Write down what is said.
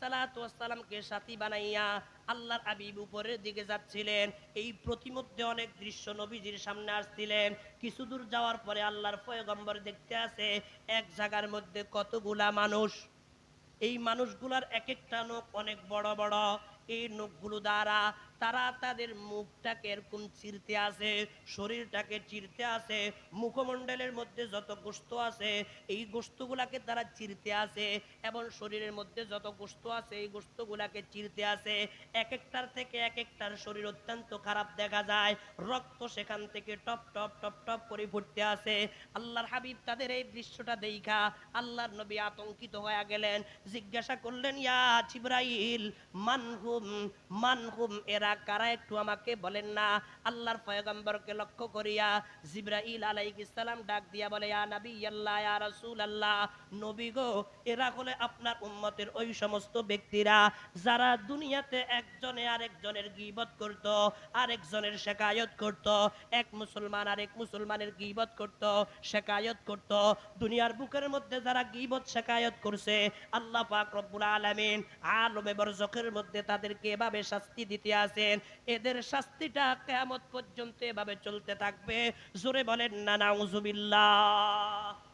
সালাতু ওয়াসসালামকে সাথী বানাইয়া আল্লাহর আবিব উপরের দিকে যাচ্ছিলেন। এই প্রতিমধ্যে অনেক দৃশ্য নবীজির সামনে আসছিলেন। কিছু দূর যাওয়ার পরে আল্লাহর পয়গম্বর দেখতে আসে, এক জায়গার মধ্যে কতগুলা মানুষ। এই মানুষগুলার এক একটা নখ অনেক বড় বড়। এই নখগুলো দ্বারা তারা তাদের মুখটাকে এরকম চিরতে আছে, শরীরটাকে চিরতে আছে, মুখমণ্ডলের মধ্যে যত গোস্ত আছে, এই গোস্তগুলাকে তারা চিরতে আছে এবং শরীরের মধ্যে যত গোস্ত আছে, এই গোস্তগুলাকে চিরতে আছে। এক একটার থেকে এক একটার শরীর অত্যন্ত খারাপ দেখা যায়। রক্ত সেখান থেকে টপ টপ টপ টপ করে ফুটতে আছে। আল্লাহর হাবিব তাদের এই দৃশ্যটা দেখা। আল্লাহর নবী আতঙ্কিত হয়ে গেলেন। জিজ্ঞাসা করলেন, ইয়া জিব্রাইল মানহুম এরা কারা একটু আমাকে বলেন না। আল্লাহর লক্ষ্য করিয়া জিব্রাইল আলাইহিস সালাম ডাক দিয়া বলে, ইয়া নবী আল্লাহ ইয়া রাসূল আল্লাহ নবী গো, এরা হলে আপনার উম্মতের ওই সমস্ত ব্যক্তিরা যারা দুনিয়াতে একজনে আরেকজনের গীবত করত, আরেকজনের শেকায়ত করত, এক মুসলমান আরেক মুসলমানের গীবত করত, শেকায়ত করত। দুনিয়ার বুকের মধ্যে যারা গীবত, শেকায়ত করছে, আল্লাহ পাক রব্বুল আলামিন আলমে বরজকের মধ্যে তাদেরকে এভাবে শাস্তি দিতে আসেন। এদের শাস্তিটা কেয়ামত পর্যন্ত এভাবে চলতে থাকবে। জোরে বলেন না নাউজুবিল্লাহ